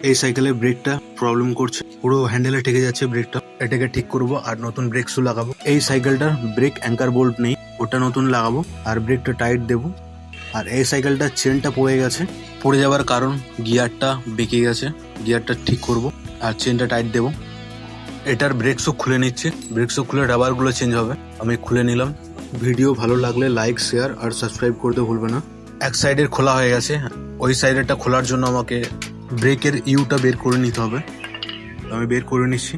এই সাইকেলের ব্রেকটা প্রবলেম করছে। পুরো হ্যান্ডেলে ঠেকে যাচ্ছে ব্রেকটা এটাকে ঠিক করব আর নতুন ব্রেক শু লাগাবো। এই সাইকেলটার ব্রেক অ্যাঙ্কার বোল্ট নেই, ওটা নতুন লাগাবো আর ব্রেকটা টাইট দেবো। আর এই সাইকেলটার চেনটা পড়ে গেছে। পড়ে যাওয়ার কারণ গিয়ারটা বেঁকে গেছে। গিয়ারটা ঠিক করব আর চেনটা টাইট দেবো। এটার ব্রেক শু খুলে নিচ্ছে। ব্রেক শু খুলে রাবারগুলো চেঞ্জ হবে। আমি খুলে নিলাম। ভিডিও ভালো লাগলে লাইক শেয়ার আর সাবস্ক্রাইব করতে ভুলবে না। এক সাইডের খোলা হয়ে গেছে। ওই সাইডেরটা খোলার জন্য আমাকে ব্রেকের ইউটা বের করে নিতে হবে। আমি বের করে নিচ্ছি।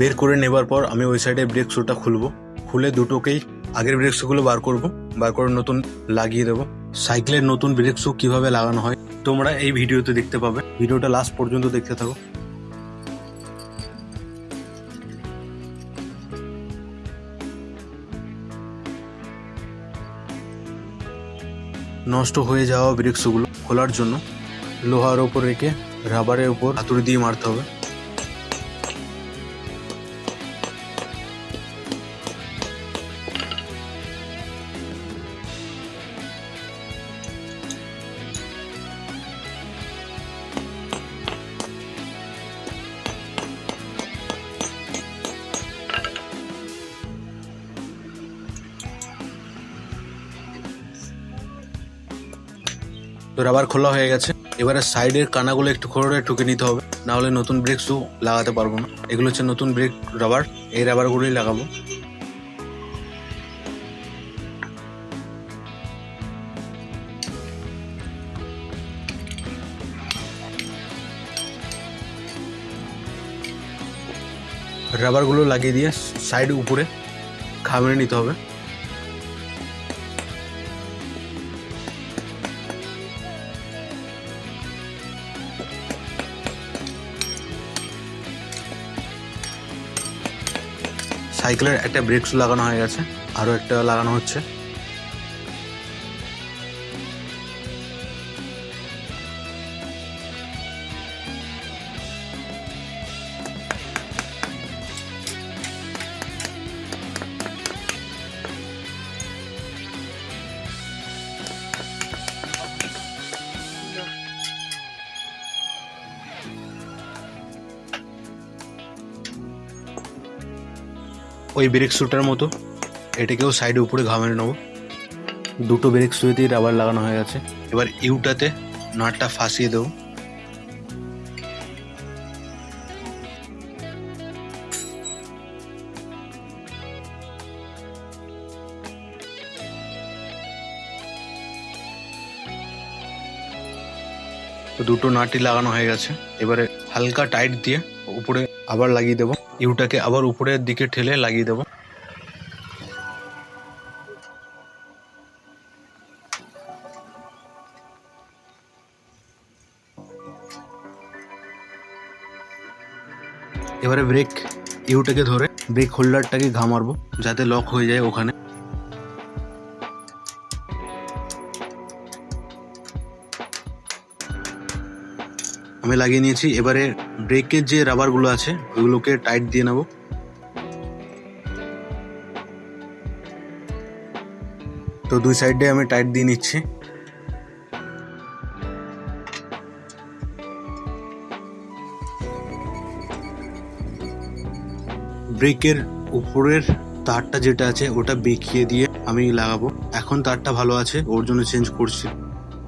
বের করে নেবার পর আমি ওই সাইডে ব্রেক শুটা খুলবো। খুলে দুটোকেই আগের ব্রেক শুগুলো বার করব। বার করে নতুন লাগিয়ে দেবো। সাইকেলের নতুন ব্রেক শু কীভাবে লাগানো হয় তোমরা এই ভিডিওতে দেখতে পাবে। ভিডিওটা লাস্ট পর্যন্ত দেখতে থাকো। নষ্ট হয়ে যাওয়া ব্রেক শুগুলো খোলার জন্য লোহার ওপর রেখে রাবারের উপর হাতুড়ি দিয়ে মারতে হবে। তো রাবার খোলা হয়ে গেছে। এবারে সাইডের কানাগুলো একটু খোড়ে ঠুকে নিতে হবে। না হলে নতুন ব্রেক শু লাগাতে পারব না। এগুলো হচ্ছে নতুন ব্রেক রাবার। এই রাবারগুলোই লাগাবো। রাবারগুলো লাগিয়ে দিয়ে সাইড উপরে খামড়ে নিতে হবে। সাইকেলের একটা ব্রেক লাগানো হয়ে গেছে আরও একটা লাগানো হচ্ছে। ওই ব্রেক শুটার মতো। এটাকেও সাইডে উপরে ঘামে নেব। দুটো ব্রেক শুয়েতেই রাবার লাগানো হয়ে গেছে। এবার ইউটাতে নাটটা ফাঁসিয়ে দেবো। দুটো নাটই লাগানো হয়ে গেছে। এবারে হালকা টাইট দিয়ে উপরে আবার লাগিয়ে দেবো। ইউটাকে আবার উপরের দিকে ঠেলে লাগিয়ে দেব। এবারে ব্রেক, ইউটাকে ধরে ব্রেক হোল্ডারটাকে ঘামারবো যাতে লক হয়ে যায় ওখানে। আমি লাগিয়ে নিয়েছি। এবারে ব্রেকের যে রাবারগুলো আছে ওইগুলোকে টাইট দিয়ে নেব। তো দুই সাইডে আমি টাইট দিয়ে নিচ্ছি। ব্রেকের উপরের তারটা যেটা আছে, ওটা বেঁকিয়ে দিয়ে আমি লাগাবো। এখন তারটা ভালো আছে, ওর জন্য চেঞ্জ করছি।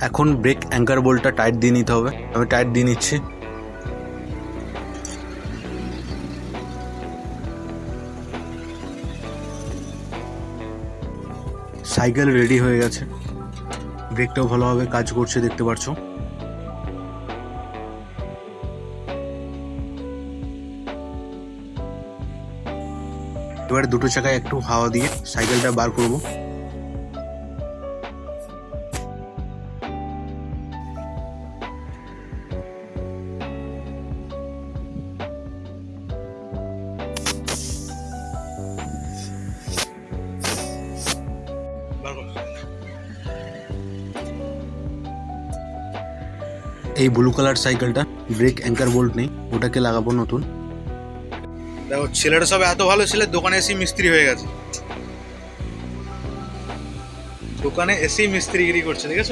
এখন ব্রেক অ্যাঙ্কার বোল্টটা টাইট দিয়ে নিতে হবে। আমি টাইট দিয়ে নিচ্ছি। সাইকেল রেডি হয়ে গেছে। ব্রেকটাও ভালোভাবে কাজ করছে, দেখতে পাচ্ছো। এবার দুটো চাকায় একটু হাওয়া দিয়ে সাইকেলটা বার করব। এই ব্লু কালার সাইকেলটা ব্রেক অ্যাঙ্কার বোল্ট নেই ওটাকে লাগাবো নতুন। দেখো ছেলেটা সব এত ভালো ছেলে দোকানে এসেই মিস্ত্রি হয়ে গেছে। দোকানে এসেই মিস্ত্রিগিরি করছে দেখেছ?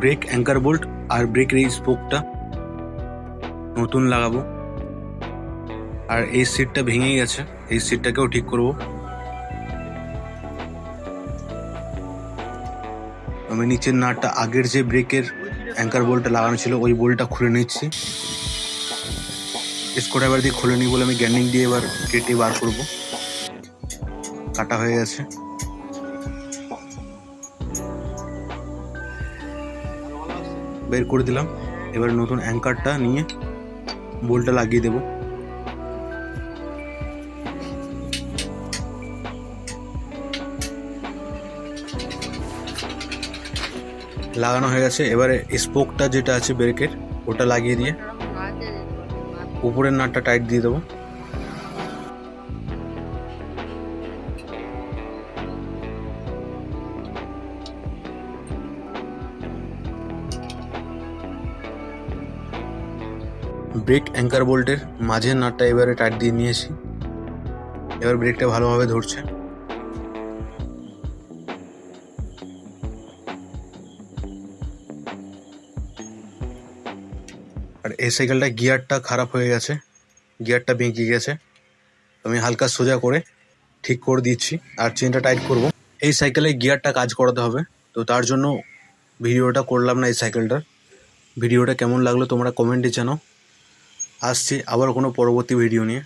ব্রেক অ্যাঙ্কার বোল্ট আর ব্রেকের এই স্পোকটা নতুন লাগাবো। আর এই সিটটা ভেঙে গেছে এই সিটটাকেও ঠিক করব। আমি নিচের নাটটা আগের যে ব্রেকের অ্যাঙ্কার বোল্টটা লাগানো ছিল, ওই বোল্টটা খুলে নিচ্ছি। স্ক্রুড্রাইভার দিয়ে খুলে নিই বলে আমি গ্যান্ডিং দিয়ে এবার কেটে বার করব। কাটা হয়ে গেছে। বের করে দিলাম। এবার নতুন অ্যাঙ্কারটা নিয়ে বোল্টটা লাগিয়ে দেবো। লাগানো হয়ে গেছে। এবারে স্পোকটা যেটা আছে ব্রেকের ওটা লাগিয়ে দিয়ে উপরের নাটটা টাইট দিয়ে দেবো। ব্রেক অ্যাঙ্কার বোল্টের মাঝের নাটটা এবারে টাইট দিয়ে নিয়েছি। এবার ব্রেকটা ভালোভাবে ধরছে। আর এই সাইকেলটা গিয়ারটা খারাপ হয়ে গেছে। গিয়ারটা বেঁকে গেছে। আমি হালকা সোজা করে ঠিক করে দিচ্ছি আর চেনটা টাইট করব। এই সাইকেলে গিয়ারটা কাজ করাতে হবে। তো তার জন্য ভিডিওটা করলাম না এই সাইকেলটার ভিডিওটা কেমন লাগল তোমরা কমেন্টে জানাও। আসছি আবার কোনো পরবর্তী ভিডিও নিয়ে।